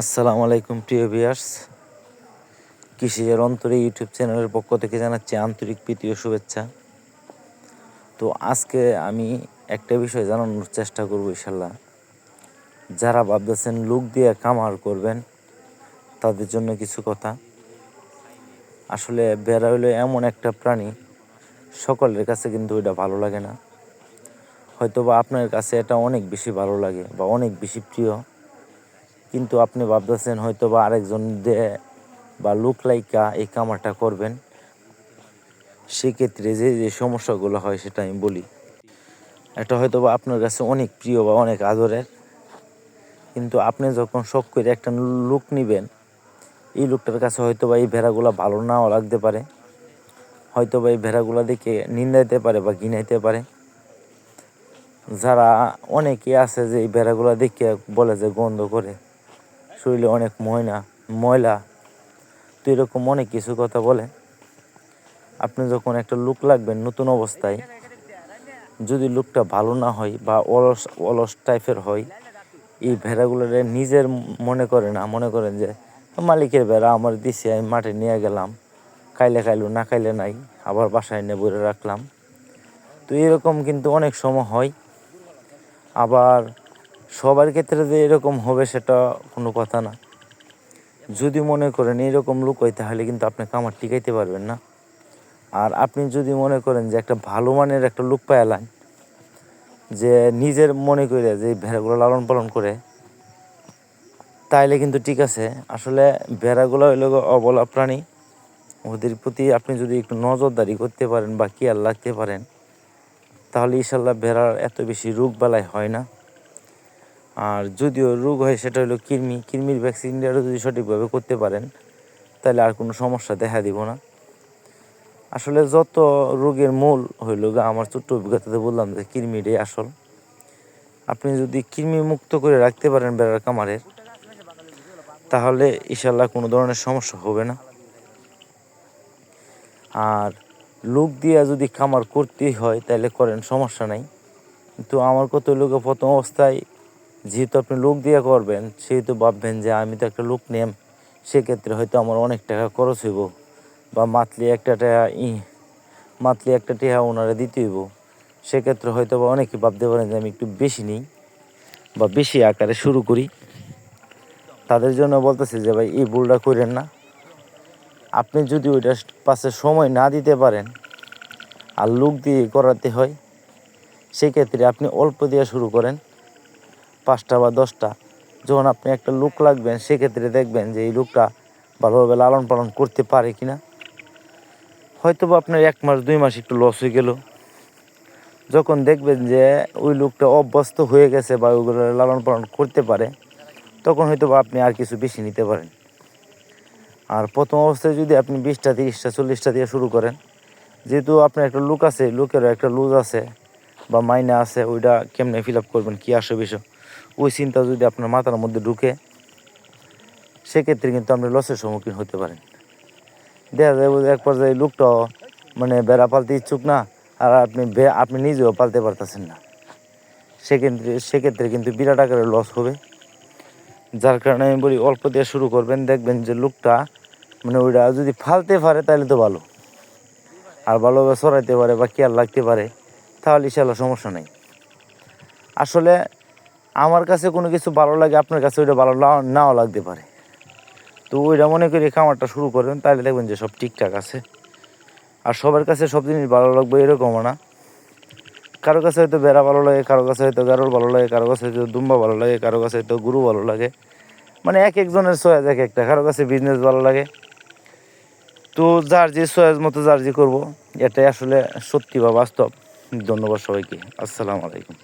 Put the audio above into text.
আসসালামু আলাইকুম, প্রিয় ভিয়ার্স কৃষিজের অন্তরে ইউটিউব চ্যানেলের পক্ষ থেকে জানাচ্ছি আন্তরিক প্রীতি ও শুভেচ্ছা। তো আজকে আমি একটা বিষয় জানানোর চেষ্টা করব ইনশাল্লাহ। যারা ভাবতেছেন লুক দিয়ে কামার করবেন, তাদের জন্য কিছু কথা। আসলে বেড়া হলো এমন একটা প্রাণী, সকলের কাছে কিন্তু এটা ভালো লাগে না। হয়তো বা আপনার কাছে এটা অনেক বেশি ভালো লাগে বা অনেক বেশি প্রিয়। কিন্তু আপনি ভাবতেছেন হয়তো বা আরেকজন দিয়ে বা লুক লাইকা এই কামারটা করবেন, সেক্ষেত্রে যে যে সমস্যাগুলো হয় সেটা আমি বলি। এটা হয়তো বা আপনার কাছে অনেক প্রিয় বা অনেক আদরের, কিন্তু আপনি যখন শখ করে একটা লুক নেবেন, এই লোকটার কাছে হয়তো বা এই ভেড়াগুলো ভালো নাও লাগতে পারে হয়তো বা এই ভেড়াগুলো দেখে নিন্দাইতে পারে বা গিনাইতে পারে। যারা অনেকে আছে যে এই ভেড়াগুলো দেখে বলে যে গন্ধ করে শরীরে অনেক ময়না, ময়লা। তো এরকম অনেক কিছু কথা বলে। আপনি যখন একটা লুক লাগবেন নতুন অবস্থায়, যদি লুকটা ভালো না হয় বা অলস অলস টাইপের হয়, এই ভেড়াগুলোর নিজের মনে করে না, মনে করেন যে, মালিকের ভেড়া আমার দিছে, আমি মাঠে নিয়ে গেলাম। খাইলে খাইলো, না খাইলে নাই, আবার বাসায় এনে বইরে রাখলাম। তো এরকম কিন্তু অনেক সময় হয়। আবার সবার ক্ষেত্রে যে এরকম হবে সেটা কোনো কথা না। যদি মনে করেন এরকম লুক হয়, তাহলে কিন্তু আপনি কামার টিকাইতে পারবেন না। আর আপনি যদি মনে করেন যে একটা ভালো মানের একটা লুক পাইলাম যে নিজের মনে করে যে ভেড়াগুলো লালন পালন করে, তাইলে কিন্তু ঠিক আছে। আসলে ভেড়াগুলো হইল অবলা প্রাণী। ওদের প্রতি আপনি যদি একটু নজরদারি করতে পারেন বা কেয়ার লাগতে পারেন, তাহলে ইনশাল্লাহ ভেড়ার এত বেশি রোগ বালাই হয় না। আর যদিও রোগ হয়, সেটা হলো কৃমি, কৃমির ভ্যাকসিনটা যদি সঠিকভাবে করতে পারেন, তাহলে আর কোনো সমস্যা দেখা দিব না। আসলে যত রোগের মূল হইল গা, আমার ছোট্ট অভিজ্ঞতাতে বললাম যে কৃমিটাই আসল। আপনি যদি কৃমি মুক্ত করে রাখতে পারেন বেড়ার কামারের তাহলে ইশাল্লাহ কোনো ধরনের সমস্যা হবে না। আর লোক দিয়ে যদি খামার করতেই হয়, তাহলে করেন, সমস্যা নাই। কিন্তু আমার কত লোকে প্রথম অবস্থায় যেহেতু আপনি লোক দিয়ে করবেন, সেহেতু ভাববেন যে আমি তো একটা লোক নেম, সেক্ষেত্রে হয়তো আমার অনেক টাকা খরচ হইব বা মাতলি একটা টাকা ই মাতলি একটা টাকা ওনারা দিতে হইব। সেক্ষেত্রে হয়তো বা অনেকে ভাবতে পারেন যে আমি একটু বেশি নিই বা বেশি আকারে শুরু করি। তাদের জন্য বলতেছি যে, ভাই, এই ভুলটা করেন না। আপনি যদি ওইটা পাশে সময় না দিতে পারেন আর লোক দিয়ে করাতে হয়, সেক্ষেত্রে আপনি অল্প দিয়ে শুরু করেন। পাঁচটা বা দশটা, যখন আপনি একটা লুক লাগবেন, সেক্ষেত্রে দেখবেন যে এই লুকটা ভালোভাবে লালন পালন করতে পারে কি না হয়তো বা আপনার এক মাস, দুই মাস একটু লস হয়ে গেল। যখন দেখবেন যে ওই লোকটা অভ্যস্ত হয়ে গেছে বা ওইগুলো লালন পালন করতে পারে, তখন হয়তো বা আপনি আর কিছু বেশি নিতে পারেন। আর প্রথম অবস্থায় যদি আপনি বিশটা, তিরিশটা, চল্লিশটা দিয়ে শুরু করেন, যেহেতু আপনার একটা লুক আছে লুকেরও একটা লুজ আছে বা মাইনে আছে, ওইটা কেমনে ফিল আপ করবেন, কী আসে বিষয়? ওই চিন্তা যদি আপনার মাথার মধ্যে ঢুকে, সেক্ষেত্রে কিন্তু আপনি লসের সম্মুখীন হতে পারেন। দেখা যায় এক পর্যায়ে লুকটাও মানে বেড়া পালতে ইচ্ছুক না, আর আপনি আপনি নিজেও পালতে পারতেছেন না। সেক্ষেত্রে সেক্ষেত্রে কিন্তু বিরাট আকারে লস হবে। যার কারণে আমি বলি, অল্প দিয়ে শুরু করবেন, দেখবেন যে লোকটা মানে ওইটা যদি ফালতে পারে, তাহলে তো ভালো। আর ভালোভাবে সরাইতে পারে বা কেয়ার লাগতে পারে, তাহলে ইনশাল্লাহ সমস্যা নেই। আসলে আমার কাছে কোনো কিছু ভালো লাগে, আপনার কাছে ওইটা ভালো নাও লাগতে পারে। তো ওইটা মনে করি খামারটা শুরু করবেন তাহলে দেখবেন যে সব ঠিকঠাক আছে। আর সবার কাছে সব জিনিস ভালো লাগবে এরকমও না। কারও কাছে হয়তো বেড়া ভালো লাগে, কারও কাছে হয়তো গারল ভালো লাগে, কারও কাছে হয়তো দুম্বা ভালো লাগে, কারও কাছে হয়তো গুরু ভালো লাগে। মানে এক একজনের সয়াজ এক একটা, কারও কাছে বিজনেস ভালো লাগে। তো যার যে সয়াজ মতো যার যে করব, এটাই আসলে সত্যি বা বাস্তব। ধন্যবাদ সবাইকে। আসসালামু আলাইকুম।